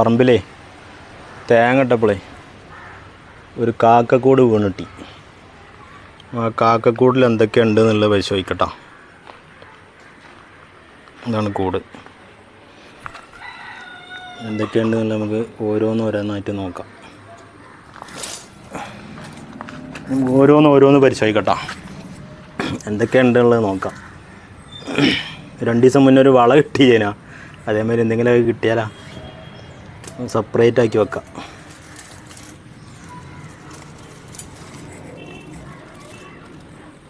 പറമ്പിലേ തേങ്ങ ഇട്ടപ്പോളേ ഒരു കാക്കക്കൂട് വീണിട്ടി. ആ കാക്കക്കൂടിൽ എന്തൊക്കെയുണ്ട് എന്നുള്ളത് പരിശോധിക്കട്ടോ. ഇതാണ് കൂട്. എന്തൊക്കെയുണ്ട് എന്നുള്ളത് നമുക്ക് ഓരോന്ന് ഓരോന്നായിട്ട് നോക്കാം. ഓരോന്ന് ഓരോന്ന് പരിശോധിക്കട്ടോ. എന്തൊക്കെയുണ്ട് എന്നുള്ളത് നോക്കാം. രണ്ട് ദിവസം മുന്നേ ഒരു വള കിട്ടിയേനാ. അതേമാതിരി എന്തെങ്കിലുമൊക്കെ കിട്ടിയാലാ. സെപ്പറേറ്റ് ആക്കി വെക്കാം.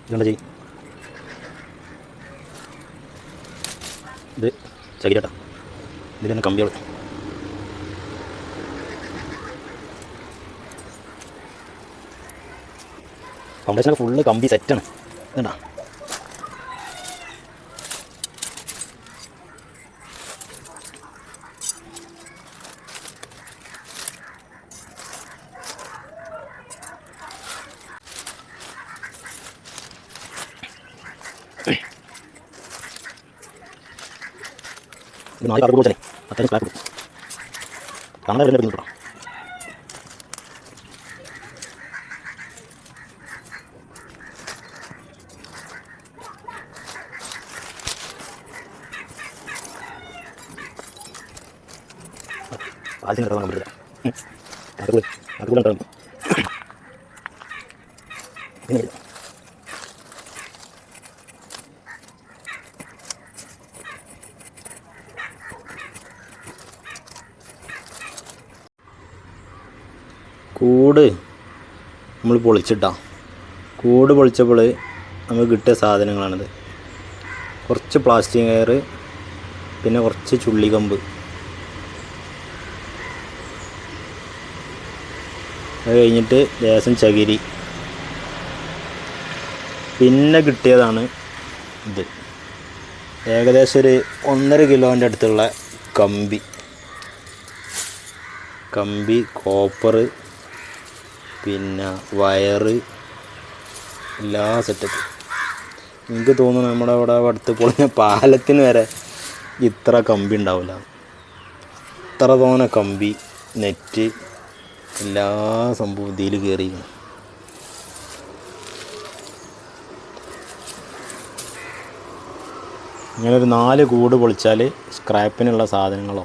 ഇതുകൊണ്ട് ചെയ്യും? ഇത് ചകിരട്ടാ ഇതിൽ തന്നെ കമ്പികൾ ഫൗണ്ടേഷനൊക്കെ ഫുള്ള് കമ്പി സെറ്റാണ് ഇതുണ്ടാ? ഇത് നാല് കാർഡ് കൊടുത്തേ സ്ലാബ് കൊടുത്തു കാണാൻ വരുന്ന ബുദ്ധിമുട്ടാണ് ആദ്യം കിടക്കാൻ പറ്റില്ല പിന്നെ കൂട് നമ്മൾ പൊളിച്ചിട്ടാ. കൂട് പൊളിച്ചപ്പോൾ നമുക്ക് കിട്ടിയ സാധനങ്ങളാണിത്. കുറച്ച് പ്ലാസ്റ്റിക് കയർ പിന്നെ കുറച്ച് ചുള്ളിക്കമ്പ് അത് കഴിഞ്ഞിട്ട് ലേശം ചകിരി. പിന്നെ കിട്ടിയതാണ് ഇത്. ഏകദേശം ഒരു ഒന്നര കിലോന്റെ അടുത്തുള്ള കമ്പി. കമ്പി കോപ്പർ പിന്നെ വയറ് എല്ലാ സെറ്റപ്പ് എനിക്ക് തോന്നുന്നു നമ്മുടെ അവിടെ അടുത്ത് പൊളിഞ്ഞ പാലത്തിന് വരെ ഇത്ര കമ്പി ഉണ്ടാവില്ല. ഇത്ര തോന്നെ കമ്പി നെറ്റ് എല്ലാ സംഭവം ഇതിൽ കയറി ഇങ്ങനെ ഒരു നാല് കൂട് പൊളിച്ചാൽ സ്ക്രാപ്പിനുള്ള സാധനങ്ങളോ